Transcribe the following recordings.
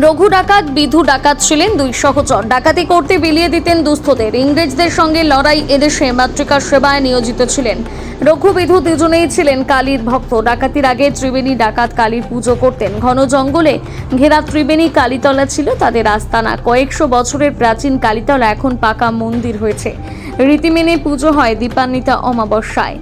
রঘু ডাকাত, বিধু ডাকাত ছিলেন দুই সহচর। ডাকাতি করতে বিলিয়ে দিতেন দুস্থদের। ইংরেজদের সঙ্গে লড়াই এদেশে মাতৃকার সেবায় নিয়োজিত ছিলেন। রঘু বিধু দুজনেই ছিলেন কালীর ভক্ত। ডাকাতির আগে ত্রিবেণী ডাকাত কালীর পুজো করতেন। ঘন জঙ্গলে ঘেরা ত্রিবেণী কালীতলা ছিল তাদের আস্তানা। কয়েকশো বছরের প্রাচীন কালীতলা এখন পাকা মন্দির হয়েছে। রীতি মেনে পুজো হয় দীপান্বিতা অমাবস্যায়।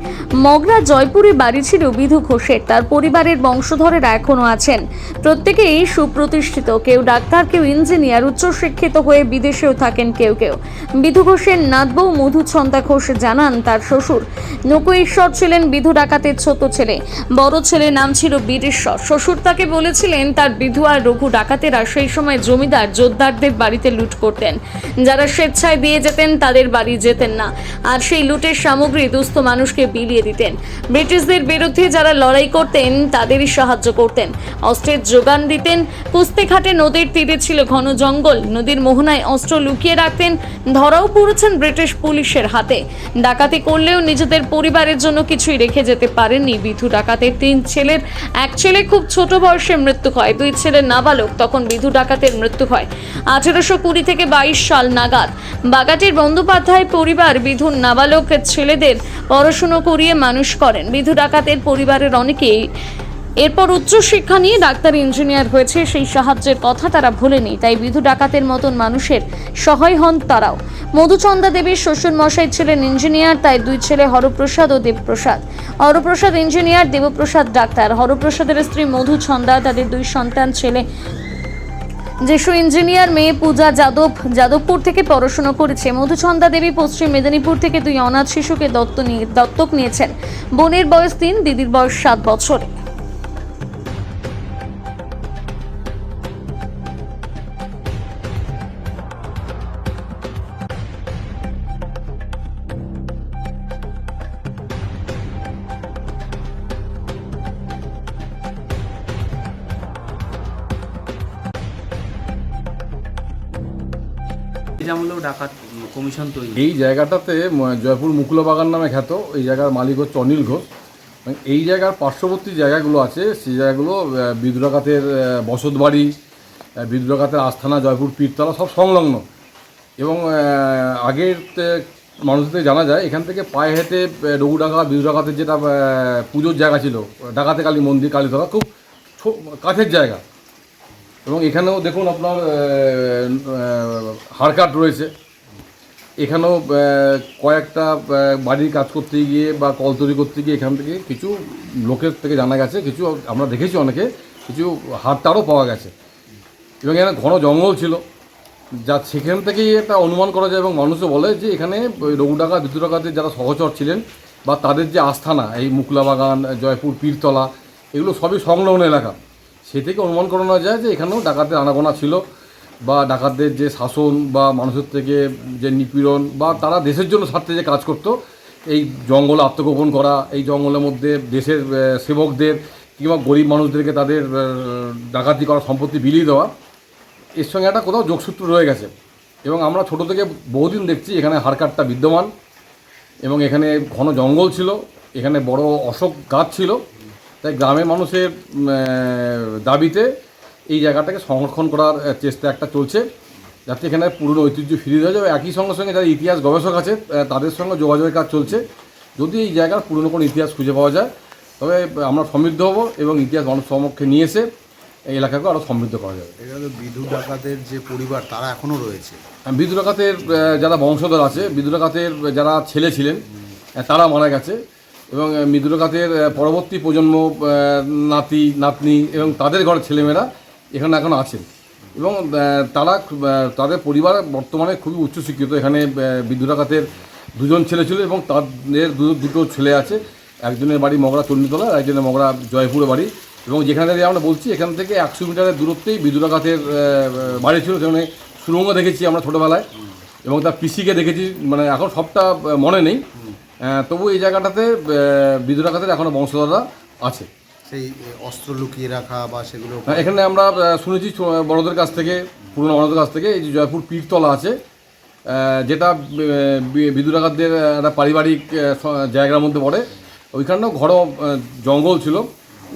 মগরা জয়পুরে বাড়ি ছিল বিধু ঘোষের। তার পরিবারের বংশধরেরা এখনও আছেন। প্রত্যেকেই সুপ্রতিষ্ঠিত। কেউ ডাক্তার, কেউ ইঞ্জিনিয়ার, উচ্চশিক্ষিত হয়ে বিদেশেও থাকেন কেউ কেউ। বিধু ঘোষের নাতবউ মধুছন্দা ঘোষ জানান তার শ্বশুর নকু ঈশ্বর ছিলেন বিধু ডাকাতের ছোট ছেলে। বড় ছেলের নাম ছিল বীরেশ্বর। শ্বশুর তাকে বলেছিলেন, তার বিধু আর রঘু ডাকাতেরা সেই সময় জমিদার জোরদারদের বাড়িতে লুট করতেন। যারা স্বেচ্ছায় দিয়ে যেতেন, তাদের বাড়ি যেতেন না। আর সেই লুটের সামগ্রী দুস্থ মানুষকে বিলিয়ে দিতেন। ব্রিটিশদের বিরুদ্ধে যারা লড়াই করতেন, তাদেরই সাহায্য করতেন। অস্ত্রের যোগান দিতেন। কুস্তিঘাটে নদীর তীরে ছিল ঘন জঙ্গল। নদীর মোহনায় অস্ত্র লুকিয়ে রাখতেন। ধরাও পড়েছেন ব্রিটিশ পুলিশের হাতে। ডাকাতি করলেও নিজেদের পরিবারের জন্য কিছুই রেখে যেতে পারেননি। বিধু ডাকাতের তিন ছেলের, এক ছেলে খুব ছোট বয়সে মৃত্যু হয়, দুই ছেলের নাবালক তখন বিধু ডাকাতের মৃত্যু হয়। আঠেরোশো কুড়ি থেকে বাইশ সাল নাগাদ বাগাটির বন্দ্যোপাধ্যায় পরিবার বিধুর নাবালক ছেলেদের পড়াশুনো করিয়ে মানুষ করেন। বিধু ডাকাতের পরিবারের অনেকেই এরপর উচ্চশিক্ষা নিয়ে ডাক্তার ইঞ্জিনিয়ার হয়েছে, সেই সাহায্যের কথা তারা ভোলেনি। তাই বিধু ডাকাতের মতন মানুষের সহায় হন তারাও। মধুচন্দা দেবীর শ্বশুর মশাই ছিলেন ইঞ্জিনিয়ার, তাই দুই ছেলে হরপ্রসাদ ও দেবপ্রসাদ। Haraprasad engineer, Debprasad doctor. হরপ্রসাদের স্ত্রী মধুচন্দা, তাদের দুই সন্তান ছেলে। যেসু ইঞ্জিনিয়ার, মেয়ে পূজা যাদব, যাদবপুর থেকে পড়াশোনা করেছে। মধুচন্দা দেবী পশ্চিম মেদিনীপুর থেকে দুই অনাথ শিশুকে দত্ত নিয়ে দত্তক নিয়েছেন। বোনের বয়স তিন, দিদির বয়স সাত বছর। ডাকাত কমিশন তৈরি। এই জায়গাটাতে জয়পুর মুকুলা বাগান নামে খ্যাত এই জায়গার মালিক হচ্ছে অনিল ঘোষ। মানে এই জায়গার পার্শ্ববর্তী জায়গাগুলো আছে সেই জায়গাগুলো আহ, বসতবাড়ি আহ, আস্থানা জয়পুর পীরতলা সব সংলগ্ন। এবং আগের মানুষদের জানা যায় এখান থেকে পায়ে হেঁটে রঘুডাকা বিদ্রোঘাতের যেটা পুজোর জায়গা ছিল ডাকাতে কালী মন্দির কালীতলা খুব কাছের জায়গা। এবং এখানেও দেখুন আপনার হারকাট রয়েছে। এখানেও কয়েকটা বাড়ির কাজ করতে গিয়ে বা কল তৈরি করতে গিয়ে এখান থেকে কিছু লোকের থেকে জানা গেছে, কিছু আমরা দেখেছি অনেকে, কিছু হাড়টারও পাওয়া গেছে। এবং এখানে ঘন জঙ্গল ছিল। যা সেখান থেকেই একটা অনুমান করা যায় এবং মানুষও বলে যে এখানে ওই রঘুডাকা বিদ্যুটাকাতে যারা সহচর ছিলেন বা তাদের যে আস্থানা, এই মুকলা বাগান জয়পুর, পীরতলা, এগুলো সবই সংলগ্ন এলাকা। সে থেকে অনুমান করানো যায় যে এখানেও ডাকাতের আনাগোনা ছিল বা ডাকাতদের যে শাসন বা মানুষের থেকে যে নিপীড়ন বা তারা দেশের জন্য স্বার্থে যে কাজ করতো, এই জঙ্গলে আত্মগোপন করা, এই জঙ্গলের মধ্যে দেশের সেবকদের কিংবা গরিব মানুষদেরকে তাদের ডাকাতি করা, সম্পত্তি বিলিয়ে দেওয়া, এর সঙ্গে একটা কোথাও যোগসূত্র রয়ে গেছে। এবং আমরা ছোট থেকে বহুদিন দেখছি এখানে হারকাটটা বিদ্যমান এবং এখানে ঘন জঙ্গল ছিল, এখানে বড় অশোক গাছ ছিল। তাই গ্রামের মানুষের দাবিতে এই জায়গাটাকে সংরক্ষণ করার চেষ্টা একটা চলছে। যাতে এখানে পুরনো ঐতিহ্য ফিরিয়ে দেওয়া যাবে একই সঙ্গে সঙ্গে যারা ইতিহাস গবেষক আছে তাদের সঙ্গে যোগাযোগের কাজ চলছে। যদি এই জায়গার পুরনো কোনো ইতিহাস খুঁজে পাওয়া যায় তবে আমরা সমৃদ্ধ হব এবং ইতিহাস মানুষ সমক্ষে নিয়ে এসে এই এলাকাকে আরও সমৃদ্ধ করা যাবে। এখানে বিধু ডাকাতের যে পরিবার তারা এখনও রয়েছে। বিদ্রোঘাতের যারা বংশধর আছে বিদ্রোঘাতের যারা ছেলে ছিলেন তারা মারা গেছে। এবং বিদ্রোঘাতের পরবর্তী প্রজন্ম নাতি, নাতনি এবং তাদের ঘরের ছেলেমেয়েরা এখানে এখন আছেন। এবং তারা তাদের পরিবার বর্তমানে খুবই উচ্চশিক্ষিত। এখানে বিদ্রোঘাতের দুজন ছেলে ছিল এবং তাদের দুটো ছেলে আছে। একজনের বাড়ি মগরা চণ্ডীতলা একজনের মগরা জয়পুরে বাড়ি। এবং যেখানে দাঁড়িয়ে আমরা বলছি, এখান থেকে একশো মিটারের দূরত্বেই বিদ্রোঘাতের বাড়ি ছিল। সেখানে সুরঙ্গ দেখেছি আমরা ছোটোবেলায়। এবং তার পিসিকে দেখেছি মানে এখন সবটা মনে নেই। তবু এই জায়গাটাতে বিদ্রোঘাতের এখনও বংশধররা আছে। সেই অস্ত্র লুকিয়ে রাখা বা সেগুলো এখানে আমরা শুনেছি বড়দের কাছ থেকে পুরনো বড়দের কাছ থেকে এই যে জয়পুর পীরতলা আছে যেটা বিদুরাঘাতদের একটা পারিবারিক জায়গার মধ্যে পড়ে। ওইখানেও ঘর জঙ্গল ছিল।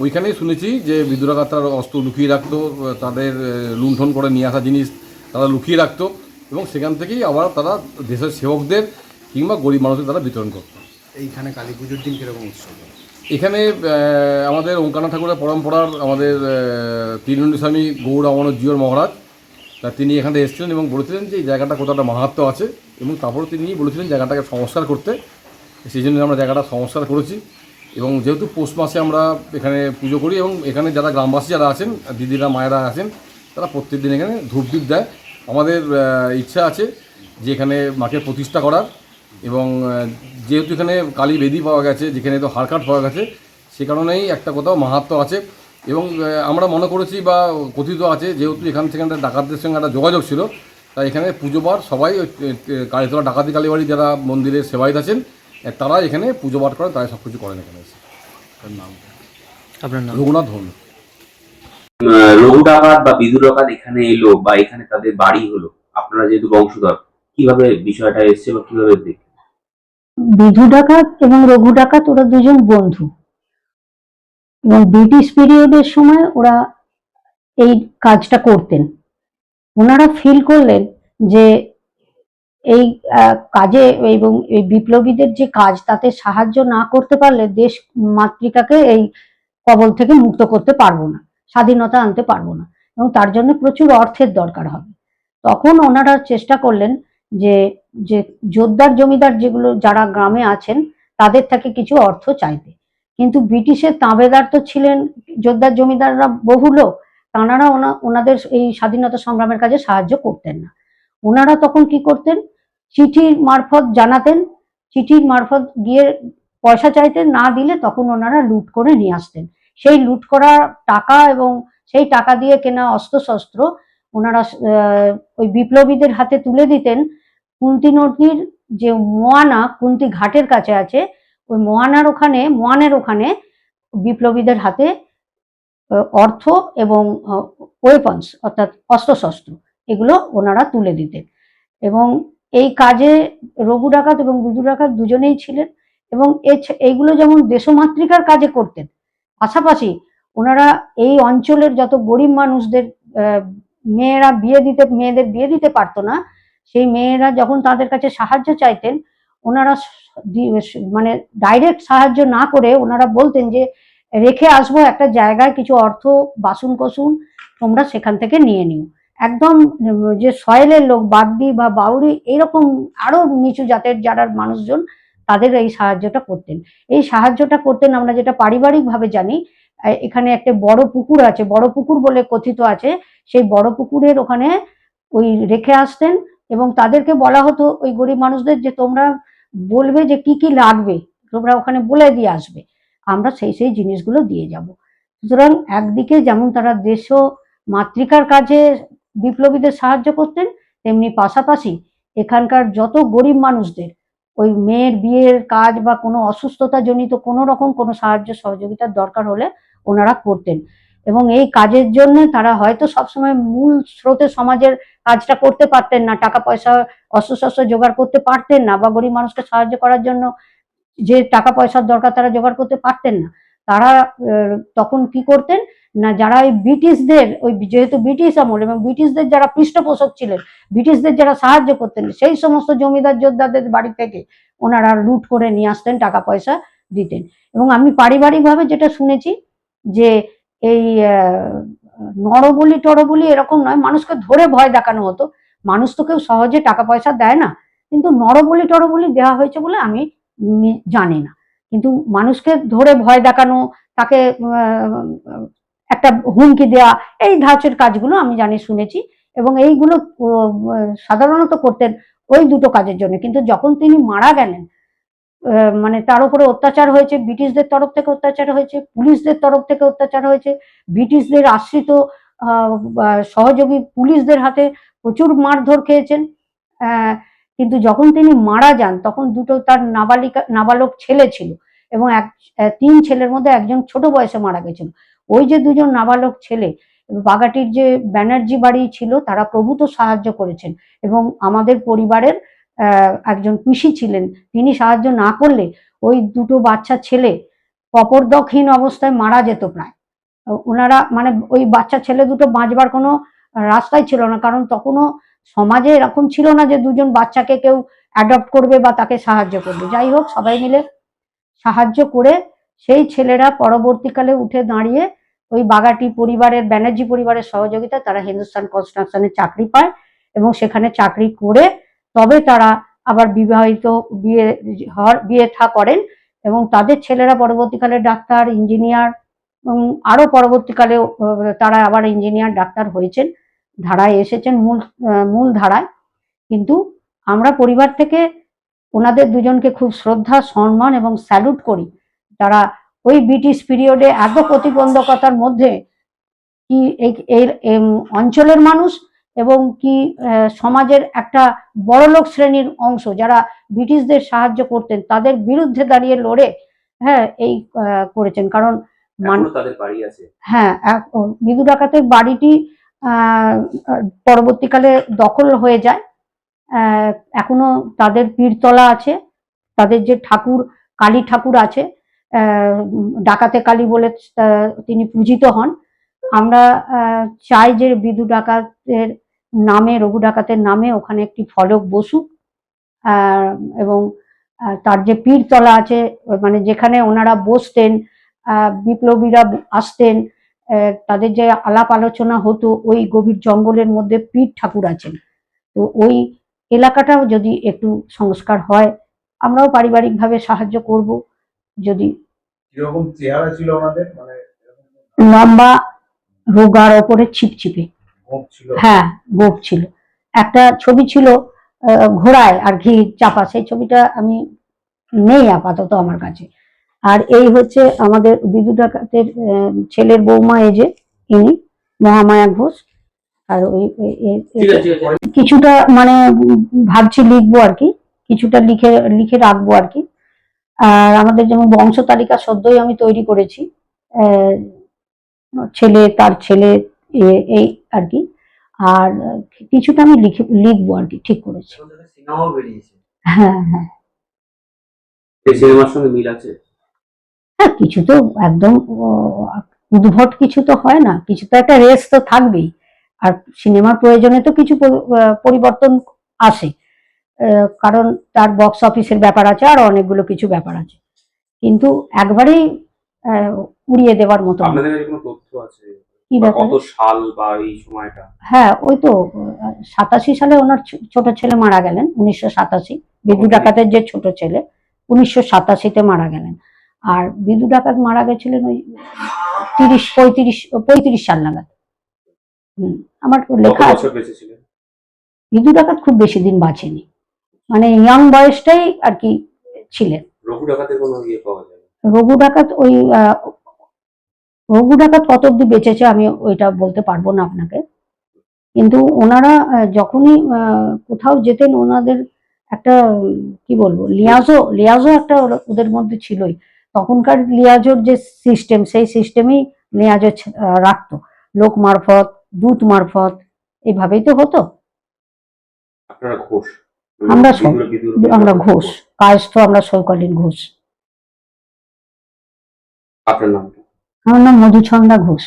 ওইখানেই শুনেছি যে বিদ্রোহাঘাত তার অস্ত্র লুকিয়ে রাখতো তাদের লুণ্ঠন করে নিয়ে আসা জিনিস তারা লুকিয়ে রাখতো এবং সেখান থেকেই আবার তারা দেশের সেবকদের কিংবা গরিব মানুষদের তারা বিতরণ করতো এইখানে কালী পুজোর দিন কীরকম উৎসব এখানে আমাদের ওঙ্কানা ঠাকুরের পরম্পরার আমাদের তিরুন্ডি স্বামী গৌর অমর জিওর মহারাজ তা তিনি এখানে এসেছিলেন এবং বলেছিলেন যে এই জায়গাটা কতটা মাহাত্ম আছে এবং তারপরে তিনি বলেছিলেন জায়গাটাকে সংস্কার করতে। সেই জন্য আমরা জায়গাটা সংস্কার করেছি এবং যেহেতু পৌষ মাসে আমরা এখানে পুজো করি এবং এখানে যারা গ্রামবাসী যারা আছেন দিদিরা মায়েরা আছেন তারা প্রত্যেক দিন এখানে ধূপদীপ দেয়। আমাদের ইচ্ছা আছে যে এখানে মাকে প্রতিষ্ঠা করার। এবং যেহেতু এখানে কালী বেদি পাওয়া গেছে যেখানে তো হারকাট পাওয়া গেছে সে কারণেই একটা কোথাও মাহাত্ম আছে। এবং আমরা মনে করেছি বা কথিত আছে যেহেতু এখান থেকে একটা ডাকাতদের সঙ্গে একটা যোগাযোগ ছিল তাই এখানে পুজোবার সবাই কালীতলা ডাকাতি কালীবাড়ি যারা মন্দিরের সেবায়িত আছেন তারা এখানে পুজো পাঠ করেন তারাই সব কিছু করেন এখানে এসে। তার নাম? আপনার নাম? রঘুনাথ ধন আহ, রঘু ডাকাত বা বিদু ডাকাত এখানে এলো বা এখানে তাদের বাড়ি হলো আপনারা যেহেতু বংশধর কীভাবে বিষয়টা এসছে বা কীভাবে দেখ? বিধু ডাকাত এবং রঘু ডাকাত ওরা দুজন বন্ধু। এবং ব্রিটিশ পিরিয়ডের সময় ওরা এই কাজটা করতেন। ওনারা ফিল করলেন যে এই কাজে এবং এই বিপ্লবীদের যে কাজ তাতে সাহায্য না করতে পারলে দেশ মাতৃকাকে এই কবল থেকে মুক্ত করতে পারব না, স্বাধীনতা আনতে পারব না। এবং তার জন্য প্রচুর অর্থের দরকার হবে। তখন ওনারা চেষ্টা করলেন যে যে জোরদার জমিদার যেগুলো যারা গ্রামে আছেন, তাদের থেকে কিছু অর্থ চাইতে। কিন্তু ব্রিটিশের তাঁবেদার তো ছিলেন জোরদার জমিদাররা বহু লোক। তাঁরা ওনা, ওনাদের এই স্বাধীনতা সংগ্রামের কাজে সাহায্য করতেন না। ওনারা তখন কি করতেন? চিঠির মারফত জানাতেন। চিঠির মারফত গিয়ে পয়সা চাইতেন, না দিলে তখন ওনারা লুট করে নিয়ে আসতেন। সেই লুট করা টাকা এবং সেই টাকা দিয়ে কেনা অস্ত্রশস্ত্র ওনারা ওই বিপ্লবীদের হাতে তুলে দিতেন। কুন্তি নদীর যে মোয়ানা, কুন্তি ঘাটের কাছে আছে, ওই মোয়ানার ওখানে, মোয়ানের ওখানে বিপ্লবীদের হাতে অর্থ এবং ওয়েপন্স অর্থাৎ অস্ত্রশস্ত্র, এগুলো ওনারা তুলে দিতেন। এবং এই কাজে রঘু ডাকাত এবং বিদু ডাকাত দুজনেই ছিলেন এবং এইগুলো যেমন দেশমাতৃকার কাজে করতেন, পাশাপাশি ওনারা এই অঞ্চলের যত গরিব মানুষদের মেয়েরা বিয়ে দিতে, মেয়েদের বিয়ে দিতে পারতো না। সেই মেয়েরা যখন তাদের কাছে সাহায্য চাইতেন, ওনারা মানে ডাইরেক্ট সাহায্য না করে ওনারা বলতেন যে, রেখে আসব একটা জায়গায় কিছু অর্থ, বাসন কোসুন, তোমরা সেখান থেকে নিয়ে নিও। একদম, যে সয়েলের লোক, বাগদি বা বাউরি এরকম আরও নিচু জাতের যারা মানুষজন, তাদের এই সাহায্যটা করতেন। এই সাহায্যটা করতেন, আমরা যেটা পারিবারিকভাবে জানি এখানে একটা বড় পুকুর আছে, বড় পুকুর বলে কথিত আছে, সেই বড় পুকুরের ওখানে ওই রেখে আসতেন এবং তাদেরকে বলা হতো ওই গরিব মানুষদের যে তোমরা বলবে যে কি কি লাগবে, তোমরা ওখানে বলে দিয়ে আসবে, আমরা সেই সেই জিনিসগুলো দিয়ে যাব। সুতরাং একদিকে যেমন তারা দেশ মাতৃকার কাজে বিপ্লবীদের সাহায্য করতেন, তেমনি পাশাপাশি এখানকার যত গরিব মানুষদের, ওই মেয়ের বিয়ের কাজ বা কোনো অসুস্থতা জনিত কোনো রকম কোনো সাহায্য সহযোগিতার দরকার হলে ওনারা করতেন। এবং এই কাজের জন্য তারা হয়তো সবসময় মূল স্রোতে সমাজের কাজটা করতে পারতেন না, টাকা পয়সা, অস্ত্রশস্ত্র জোগাড় করতে পারতেন না বা গরিব মানুষকে সাহায্য করার জন্য যে টাকা পয়সার দরকার তারা জোগাড় করতে পারতেন না। তারা তখন কি করতেন না, যারা ওই ব্রিটিশদের, ওই যেহেতু ব্রিটিশ আমল এবং ব্রিটিশদের যারা পৃষ্ঠপোষক ছিলেন, ব্রিটিশদের যারা সাহায্য করতেন, সেই সমস্ত জমিদার যোদ্ধাদের বাড়ি থেকে ওনারা লুট করে নিয়ে আসতেন, টাকা পয়সা দিতেন। এবং আমি পারিবারিকভাবে যেটা শুনেছি যে এই নরবলি টরবলি এরকম নয়। মানুষকে ধরে ভয় দেখানো হতো। মানুষ তো কেউ সহজে টাকা পয়সা দেয় না। কিন্তু নরবলি টরবলি দেওয়া হয়েছে বলে আমি জানি না। কিন্তু মানুষকে ধরে ভয় দেখানো, তাকে একটা হুমকি দেওয়া এই ধাঁচের কাজগুলো আমি জানি, শুনেছি। এবং এইগুলো সাধারণত করতেন ওই দুটো কাজের জন্য। কিন্তু যখন তিনি মারা গেলেন মানে তার উপরে অত্যাচার হয়েছে, ব্রিটিশদের তরফ থেকে অত্যাচার হয়েছে, পুলিশদের তরফ থেকে অত্যাচার হয়েছে, ব্রিটিশদের আশ্রিত সহযোগী পুলিশদের হাতে প্রচুর মারধর খেয়েছেন। কিন্তু যখন তিনি মারা যান, তখন দুটো তার নাবালিকা, নাবালক ছেলে ছিল এবং এক তিন ছেলের মধ্যে একজন ছোট বয়সে মারা গেছিল। ওই যে দুজন নাবালক ছেলে, বাগাটির যে ব্যানার্জি বাড়ি ছিল, তারা প্রভূত সাহায্য করেছেন এবং আমাদের পরিবারের একজন পিসি ছিলেন। তিনি সাহায্য না করলে ওই দুটো বাচ্চা ছেলে কপরদকহীন অবস্থায় মারা যেত প্রায়। ওনারা মানে ওই বাচ্চা ছেলে দুটো বাঁচবার কোনো রাস্তাই ছিল না, কারণ তখনও সমাজে এরকম ছিল না যে দুজন বাচ্চাকে কেউ অ্যাডপ্ট করবে বা তাকে সাহায্য করবে। যাই হোক, সবাই মিলে সাহায্য করে সেই ছেলেরা পরবর্তীকালে উঠে দাঁড়িয়ে ওই বাগাটি পরিবারের, ব্যানার্জি পরিবারের সহযোগিতা তারা হিন্দুস্তান কনস্ট্রাকশনে চাকরি পায় এবং সেখানে চাকরি করে তবে তারা আবার বিবাহিত বিয়ে হওয়ার, বিয়ে থা করেন এবং তাদের ছেলেরা পরবর্তীকালে ডাক্তার, ইঞ্জিনিয়ার এবং আরও পরবর্তীকালে তারা আবার ইঞ্জিনিয়ার, ডাক্তার হয়েছেন, ধারায় এসেছেন মূল মূল ধারায়। কিন্তু আমরা পরিবার থেকে ওনাদের দুজনকে খুব শ্রদ্ধা, সম্মান এবং স্যালুট করি। তারা ওই ব্রিটিশ পিরিয়ডে এত প্রতিবন্ধকতার মধ্যে কি এই অঞ্চলের মানুষ এবং কি সমাজের একটা বড়লোক শ্রেণির অংশ যারা ব্রিটিশদের সাহায্য করতেন তাদের বিরুদ্ধে দাঁড়িয়ে লড়ে হ্যাঁ এই করেছেন। কারণ হ্যাঁ বিদু ডাকাতের বাড়িটি পরবর্তীকালে দখল হয়ে যায়। এখনও তাদের পীরতলা আছে। তাদের যে ঠাকুর কালী ঠাকুর আছে ডাকাতে কালী বলে তিনি পূজিত হন। আমরা চাই যে বিদু ডাকাতের নামে রঘু ডাকাতের নামে ওখানে একটি ফলক বসুক এবং তার যে পীরতলা আছে মানে যেখানে ওনারা বসতেন বিপ্লবীরা আসতেন তাদের যে আলাপ আলোচনা হতো ওই গভীর জঙ্গলের মধ্যে পীর ঠাকুর আছেন। তো ওই এলাকাটাও যদি একটু সংস্কার হয় আমরাও পারিবারিকভাবে সাহায্য করব যদি চেহারা ছিল আমাদের? মানে লম্বা রোগার ওপরে ছিপছিপে। হ্যাঁ গোপ ছিল। একটা ছবি ছিল ঘোড়ায় আর ঘি চাপা। সেই ছবিটা আমি নেই আপাতত আমার কাছে। আর এই হচ্ছে আমাদের বিদু ডাকাতের ছেলের বৌমা এই যে ইনি মহামায়া ঘোষ। আর ওই কিছুটা মানে ভাবছি লিখব আর কি। কিছুটা লিখে লিখে রাখব আর কি। আর আমাদের যেমন বংশ তালিকা সদ্যই আমি তৈরি করেছি আহ, ছেলে তার ছেলে এই আর কি আর কিছুটা আমি লিখে লিখব আর কি ঠিক করেছি। হ্যাঁ হ্যাঁ। হ্যাঁ কিছু তো একদম উদ্ভট কিছু তো হয় না কিছু তো একটা রেস তো থাকবেই। আর সিনেমার প্রয়োজনে তো কিছু পরিবর্তন আসে। আহ, কারণ তার বক্স অফিসের ব্যাপার আছে আর অনেকগুলো কিছু ব্যাপার আছে। কিন্তু একবারেই আহ, উড়িয়ে দেওয়ার মতো আপনাদের কোনো তথ্য আছে? কি কত সাল বা এই সময়টা? হ্যাঁ ওই তো সাতাশি সালে ওনার ছোট ছেলে মারা গেলেন উনিশশো সাতাশি। বিদু ডাকাতের যে ছোট ছেলে উনিশশো সাতাশিতে মারা গেলেন। আর বিদু ডাকাত মারা গেছিলেন ওই তিরিশ পঁয়ত্রিশ পঁয়ত্রিশ সাল নাগাদ। হুম, আমার লেখা আছে। বিদু ডাকাত খুব বেশি দিন বাঁচেনি। মানে ইয়াং বয়সটাই আর কি ছিলেন। রঘু ডাকাতের কোনো ইয়ে পাওয়া যায় রঘু ডাকাত ওই রঘু ডাকাত কত অব্দি বেঁচেছে আমি ওইটা বলতে পারব না আপনাকে। কিন্তু ওনারা যখনই কোথাও যেতেন ওনাদের একটা কি বলব লিয়াজও লিয়াজও একটা ওদের মধ্যে ছিলই। তখনকার লিয়াজোর যে সিস্টেম সেই সিস্টেমেই লিয়াজো রাখতো। লোক মারফত দূত মারফত এইভাবেই তো হতো। ঘোষ। আমরা আমরা ঘোষ। কায়স্থ আমরা সৈকলীন ঘোষ। আপনার নাম? আমার নাম মধুছন্দা ঘোষ।